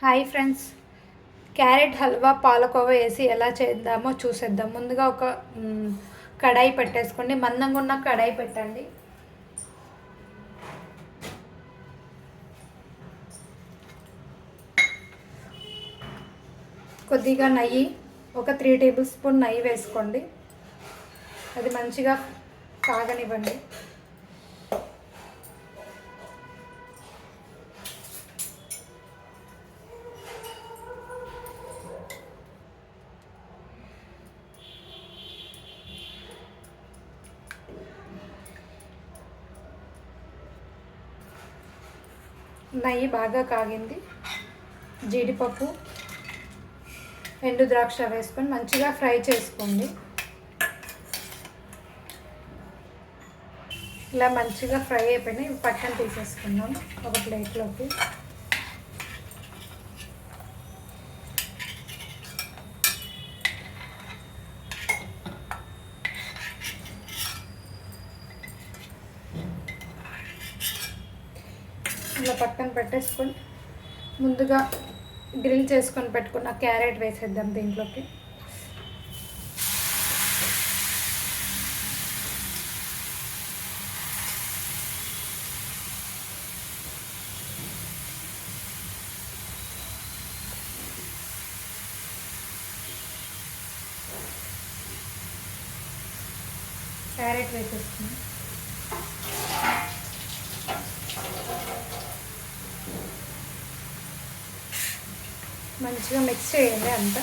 Hi friends. Carrot halwa palkova వేసి ఎలా చేద్దామో చూసేద్దాం. ముందుగా ఒక కడాయి పెట్టేసుకోండి. మందంగా ఉన్న కడాయి పెట్టండి. కొద్దిగా నెయ్యి ఒక త్రీ టేబుల్ స్పూన్ నెయ్యి వేసుకోండి. అది మంచిగా కాగనివ్వండి. నెయ్యి బాగా కాగింది. జీడిపప్పు ఎండు ద్రాక్ష వేసుకొని మంచిగా ఫ్రై చేసుకోండి. ఇలా మంచిగా ఫ్రై అయిపోయినాయి. పక్కన తీసేసుకుందాం. ఒక ప్లేట్లోకి. ఇలా పక్కన పెట్టేసుకొని ముందుగా గ్రిల్ చేసుకొని పెట్టుకున్న క్యారెట్ వేసేద్దాం దీంట్లోకి. క్యారెట్ వేసేసుకున్నాం. మంచిగా మిక్స్ చేయండి అంతా.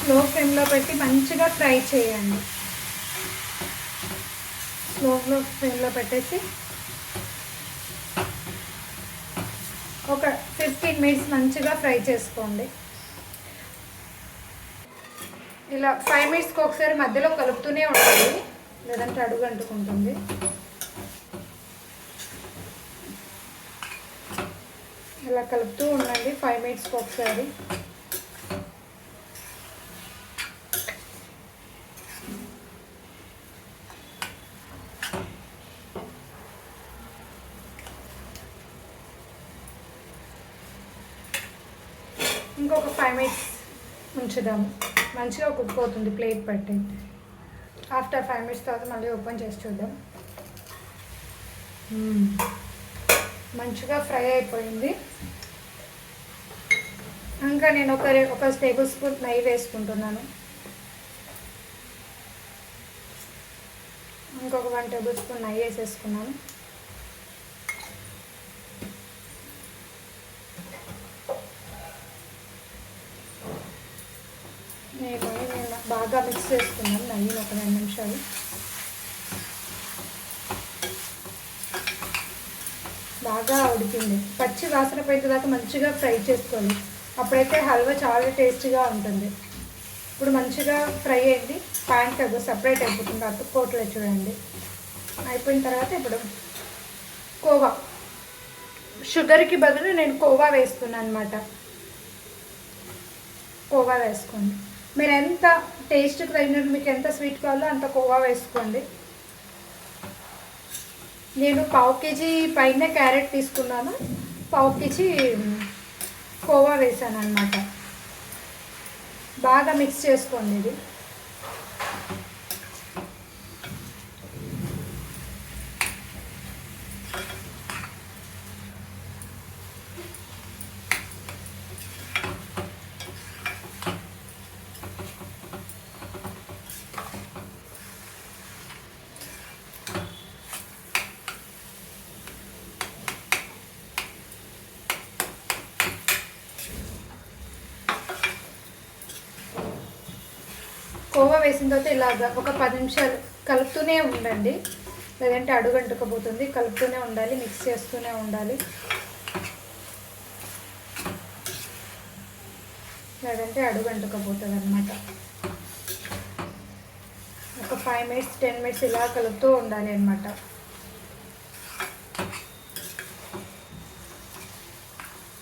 స్లో ఫ్లేమ్లో పెట్టి మంచిగా ఫ్రై చేయండి. స్లో ఫ్లేమ్లో పెట్టేసి ఒక ఫిఫ్టీన్ మినిట్స్ మంచిగా ఫ్రై చేసుకోండి. ఇలా ఫైవ్ మినిట్స్కి ఒకసారి మధ్యలో కలుపుతూనే ఉండాలి. లేదంటే అడుగు అంటుకుంటుంది. ఇలా కలుపుతూ ఉండండి. ఫైవ్ మినిట్స్కి ఒకసారి. ఇంకొక ఫైవ్ మినిట్స్ ఉంచుదాము. మంచిగా కుక్ ప్లేట్ పెట్టి. ఆఫ్టర్ ఫైవ్ మినిట్స్ తర్వాత మళ్ళీ ఓపెన్ చేసి చూద్దాం. Hmm. మంచిగా ఫ్రై అయిపోయింది. ఇంకా నేను ఒక ఒక టేబుల్ స్పూన్ నెయ్యి వేసుకుంటున్నాను. ఇంకొక వన్ టేబుల్ స్పూన్ నెయ్యి వేసేసుకున్నాను. నేను నేను బాగా మిక్స్ చేసుకున్నాను నెయ్యిని ఒక రెండు నిమిషాలు. బాగా ఉడికింది. పచ్చి వాసన పోయిన మంచిగా ఫ్రై చేసుకోవాలి. అప్పుడైతే హల్వా చాలా టేస్టీగా ఉంటుంది. ఇప్పుడు మంచిగా ఫ్రై అయింది. ప్యాన్ కదా సపరేట్ అయిపోతుంది. అతుక్కోట్లో చూడండి. అయిపోయిన తర్వాత ఇప్పుడు కోవా. షుగర్కి బదులు నేను కోవా వేస్తున్నాను అనమాట కోవా వేసుకోండి. మీరు ఎంత టేస్ట్కి తగినట్టు మీకు ఎంత స్వీట్ కావాలో అంత కోవా వేసుకోండి. నేను పావు కేజీ పైన క్యారెట్ తీసుకున్నాను. పావు కేజీ కోవా వేసాను అనమాట బాగా మిక్స్ చేసుకోండి ఇది. కోవా వేసిన తర్వాత ఇలాగ ఒక పది నిమిషాలు కలుపుతూనే ఉండండి. లేదంటే అడుగంటుకపోతుంది. కలుపుతూనే ఉండాలి మిక్స్ చేస్తూనే ఉండాలి. లేదంటే అడుగంటుకపోతుంది అనమాట ఒక ఫైవ్ మినిట్స్ టెన్ మినిట్స్ ఇలా కలుపుతూ ఉండాలి అనమాట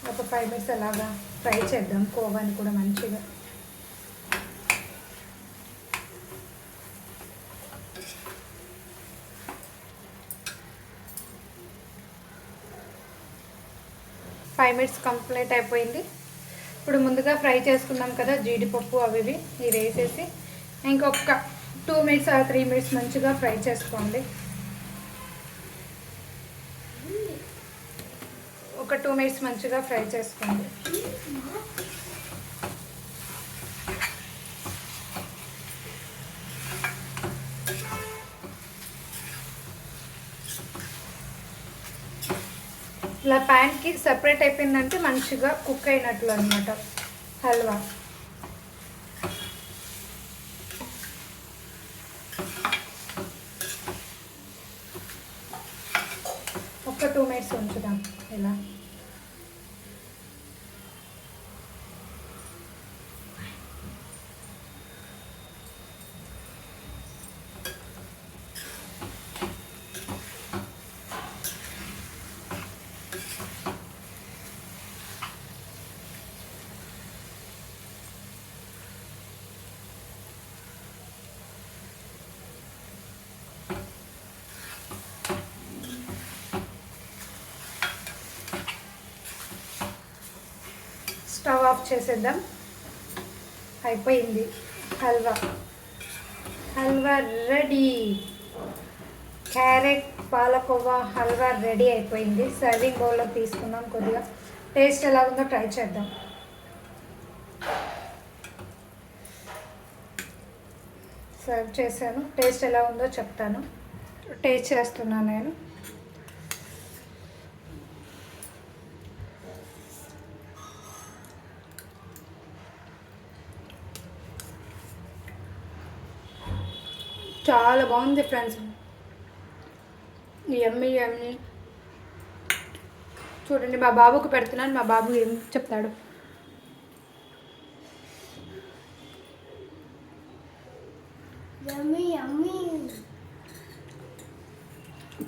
ఒక ఫైవ్ మినిట్స్ అలాగా ఫ్రై చేద్దాం. కోవాని కూడా మంచిగా. ఫైవ్ మినిట్స్ కంప్లీట్ అయిపోయింది. ఇప్పుడు ముందుగా ఫ్రై చేసుకున్నాం కదా జీడిపప్పు అవి ఇవి ఇది వేసేసి ఇంకొక టూ మినిట్స్ ఆ త్రీ మినిట్స్ మంచిగా ఫ్రై చేసుకోండి. ఒక టూ మినిట్స్ మంచిగా ఫ్రై చేసుకోండి. ఇలా ప్యాన్కి సపరేట్ అయిపోయిందంటే మంచిగా కుక్ అయినట్లు అనమాట హల్వా. ఒక టూ మినిట్స్ ఉంచుదాం. ఇలా. స్టవ్ ఆఫ్ చేసేద్దాం. అయిపోయింది. Halwa. Halwa ready. Carrot palkova halwa ready అయిపోయింది. సర్వింగ్ బౌల్లో తీసుకుందాం కొద్దిగా. టేస్ట్ ఎలా ఉందో ట్రై చేద్దాం. సర్వ్ చేశాను. టేస్ట్ ఎలా ఉందో చెప్తాను. టేస్ట్ చేస్తున్నాను నేను. చాలా బాగుంది ఫ్రెండ్స్. ఎమ్మి ఎమ్మి చూడండి మా బాబుకు పెడుతున్నాను మా బాబు ఏం చెప్తాడు.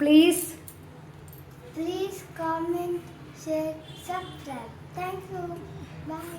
Please. Please comment share subscribe. Thank you bye.